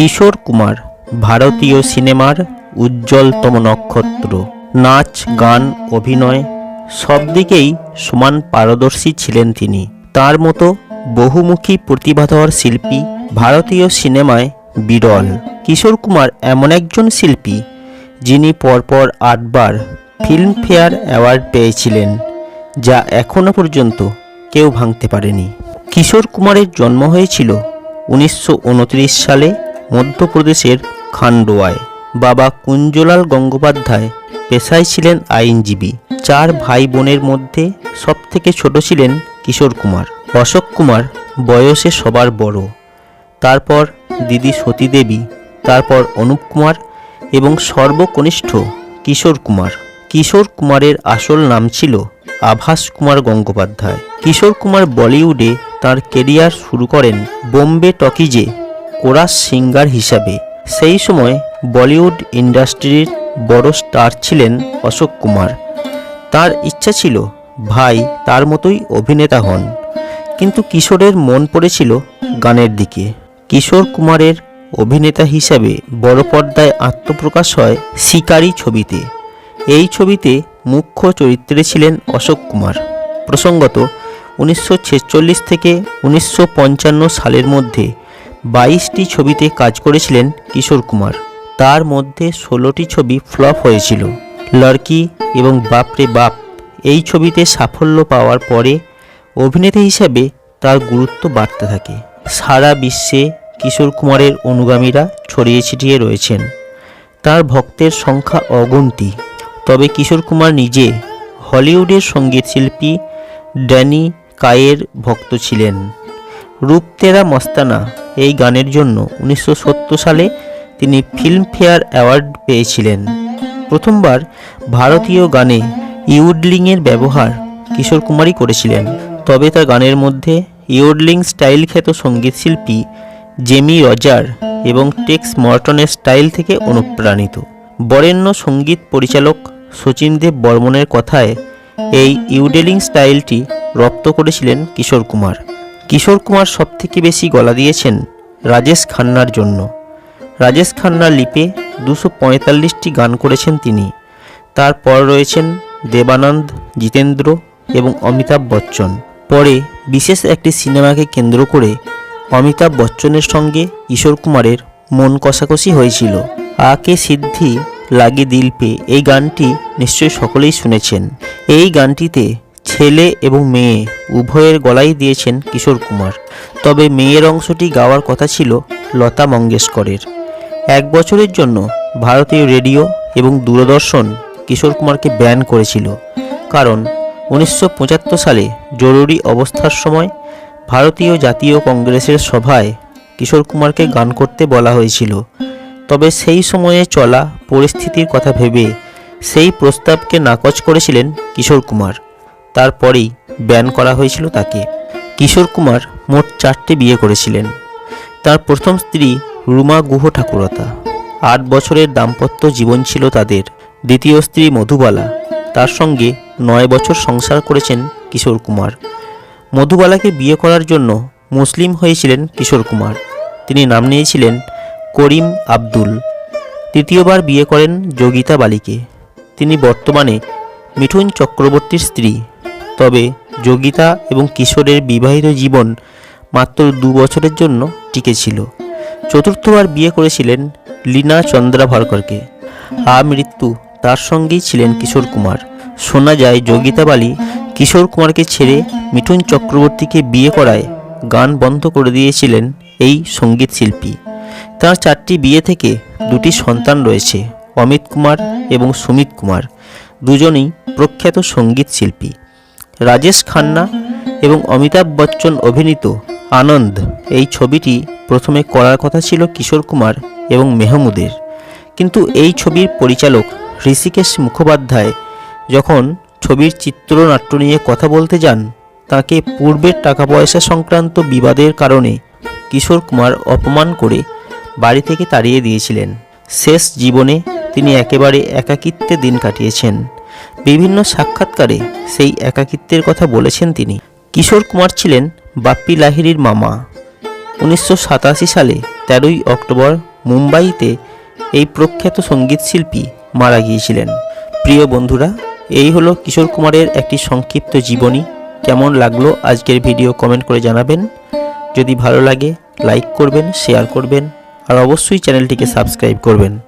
কিশোর কুমার, ভারতীয় সিনেমার উজ্জ্বলতম নক্ষত্র। নাচ, গান, অভিনয় সব দিকেই সমান পারদর্শী ছিলেন তিনি। তার মতো বহুমুখী প্রতিভাধর শিল্পী ভারতীয় সিনেমায় বিরল। কিশোর কুমার এমন একজন শিল্পী যিনি পরপর আটবার ফিল্মফেয়ার অ্যাওয়ার্ড পেয়েছিলেন, যা এখনও পর্যন্ত কেউ ভাঙতে পারেনি। কিশোর কুমারের জন্ম হয়েছিল উনিশশো উনত্রিশ সালে মধ্যপ্রদেশের খান্ডোয়ায় বাবা কুঞ্জলাল গঙ্গোপাধ্যায় পেশায় ছিলেন আইনজীবী। চার ভাই বোনের মধ্যে সবথেকে ছোট ছিলেন কিশোর কুমার। অশোক কুমার বয়সে সবার বড়। তারপর দিদি সতী দেবী তারপর অনুপ কুমার এবং সর্বকনিষ্ঠ কিশোর কুমার। কিশোর কুমারের আসল নাম ছিল আভাস কুমার গঙ্গোপাধ্যায়। কিশোর কুমার বলিউডে তার কেরিয়ার শুরু করেন বোম্বে টকিজে কোরাস সিঙ্গার হিসাবে। সেই সময় বলিউড ইন্ডাস্ট্রির বড় স্টার ছিলেন অশোক কুমার। তার ইচ্ছা ছিল, ভাই, তার মতোই অভিনেতা হন। কিন্তু কিশোরের মন পড়েছিল গানের দিকে। কিশোর কুমারের অভিনেতা হিসাবে বড় পর্দায় আত্মপ্রকাশ হয় শিকারী ছবিতে। এই ছবিতে মুখ্য চরিত্রে ছিলেন অশোক কুমার। প্রসঙ্গত, উনিশশো ছেচল্লিশ থেকে উনিশশো পঞ্চান্ন সালের মধ্যে বাইশটি ছবিতে কাজ করেছিলেন কিশোর কুমার। তার মধ্যে ষোলোটি ছবি ফ্লপ হয়েছিল। লড়কি এবং বাপরে বাপ, এই ছবিতে সাফল্য পাওয়ার পরে অভিনেতা হিসাবে তার গুরুত্ব বাড়তে থাকে। সারা বিশ্বে কিশোর কুমারের অনুগামীরা ছড়িয়ে ছিটিয়ে রয়েছেন। তার ভক্তের সংখ্যা অগুন্তি তবে কিশোর কুমার নিজে হলিউডের সংগীত শিল্পী ড্যানি কায়ের ভক্ত ছিলেন। রূপ তেরা মস্তানা এই গানের জন্য উনিশশো সত্তর সালে তিনি ফিল্মফেয়ার অ্যাওয়ার্ড পেয়েছিলেন। প্রথমবার ভারতীয় গানে ইউডলিংয়ের ব্যবহার কিশোর কুমারই করেছিলেন। তবে তার গানের মধ্যে ইউডলিং স্টাইল খ্যাত সঙ্গীতশিল্পী জেমি রজার এবং টেক্স মর্টনের স্টাইল থেকে অনুপ্রাণিত। বরেণ্য সংগীত পরিচালক শচীন দেব বর্মনের কথায় এই ইউডেলিং স্টাইলটি রপ্ত করেছিলেন কিশোর কুমার। কিশোর কুমার সবথেকে বেশি গলা দিয়েছেন রাজেশ খান্নার জন্য। রাজেশ খান্নার লিপে দুশো পঁয়তাল্লিশটি গান করেছেন তিনি। তারপর রয়েছেন দেবানন্দ, জিতেন্দ্র এবং অমিতাভ বচ্চন। পরে বিশেষ একটি সিনেমাকে কেন্দ্র করে অমিতাভ বচ্চনের সঙ্গে কিশোর কুমারের মন কষাকষি হয়েছিল। আকে সিদ্ধি, লাগে দিল পে এই গানটি নিশ্চয়ই সকলেই শুনেছেন। এই গানটিতে ছেলে এবং মেয়ে উভয়ের গলাই দিয়েছেন কিশোর কুমার। তবে মেয়ের অংশটি গাওয়ার কথা ছিল লতা মঙ্গেশকরের। এক বছরের জন্য ভারতীয় রেডিও এবং দূরদর্শন কিশোর কুমারকে ব্যান করেছিল। কারণ উনিশশো পঁচাত্তর সালে জরুরি অবস্থার সময় ভারতীয় জাতীয় কংগ্রেসের সভায় কিশোর কুমারকে গান করতে বলা হয়েছিল। তবে সেই সময়ে চলা পরিস্থিতির কথা ভেবে সেই প্রস্তাবকে নাকচ করেছিলেন কিশোর কুমার। তারপরেই ব্যান করা হয়েছিল তাকে। কিশোর কুমার মোট চারটে বিয়ে করেছিলেন। তার প্রথম স্ত্রী রুমা গুহ ঠাকুরতা। আট বছরের দাম্পত্য জীবন ছিল তাদের। দ্বিতীয় স্ত্রী মধুবালা। তার সঙ্গে নয় বছর সংসার করেছেন কিশোর কুমার। মধুবালাকে বিয়ে করার জন্য মুসলিম হয়েছিলেন কিশোর কুমার। তিনি নাম নিয়েছিলেন করিম আব্দুল। তৃতীয়বার বিয়ে করেন যোগিতা বালিকে। তিনি বর্তমানে মিঠুন চক্রবর্তীর স্ত্রী। তবে যোগিতা এবং কিশোরের বিবাহিত জীবন মাত্র দু বছরের জন্য টিকেছিল। চতুর্থবার বিয়ে করেছিলেন লীনা চন্দ্রা ভারকরকে আমৃত্যু তার সঙ্গেই ছিলেন কিশোর কুমার। শোনা যায়, যোগিতা বালি কিশোর কুমারকে ছেড়ে মিঠুন চক্রবর্তীকে বিয়ে করায় গান বন্ধ করে দিয়েছিলেন এই সংগীত শিল্পী। তার চারটি বিয়ে থেকে দুটি সন্তান রয়েছে, অমিত কুমার এবং সুমিত কুমার। দুজনেই প্রখ্যাত সংগীত শিল্পী। রাজেশ খান্না এবং অমিতাভ বচ্চন অভিনীত আনন্দ। এই ছবিটি প্রথমে করার কথা ছিল কিশোর কুমার এবং মেহমুদের। কিন্তু এই ছবির পরিচালক ঋষিকেশ মুখোপাধ্যায় যখন ছবির চিত্রনাট্য নিয়ে কথা বলতে যান, তাকে পূর্বের টাকা পয়সা সংক্রান্ত বিবাদের কারণে কিশোর কুমার অপমান করে বাড়ি থেকে তাড়িয়ে দিয়েছিলেন। শেষ জীবনে তিনি একেবারে একাকিত্বে দিন কাটিয়েছেন। বিভিন্ন সাক্ষাৎকারে সেই একাকিত্বের কথা বলেছেন তিনি। কিশোর কুমার ছিলেন বাপ্পি লাহিড়ির মামা। উনিশশো সাতাশি সালে তেরোই অক্টোবর মুম্বাইতে এই প্রখ্যাত সঙ্গীতশিল্পী মারা গিয়েছিলেন। প্রিয় বন্ধুরা, এই হলো কিশোর কুমারের একটি সংক্ষিপ্ত জীবনী। কেমন লাগল আজকের ভিডিও কমেন্ট করে জানাবেন। যদি ভালো লাগে, লাইক করবেন, শেয়ার করবেন, আর অবশ্যই চ্যানেলটিকে সাবস্ক্রাইব করবেন।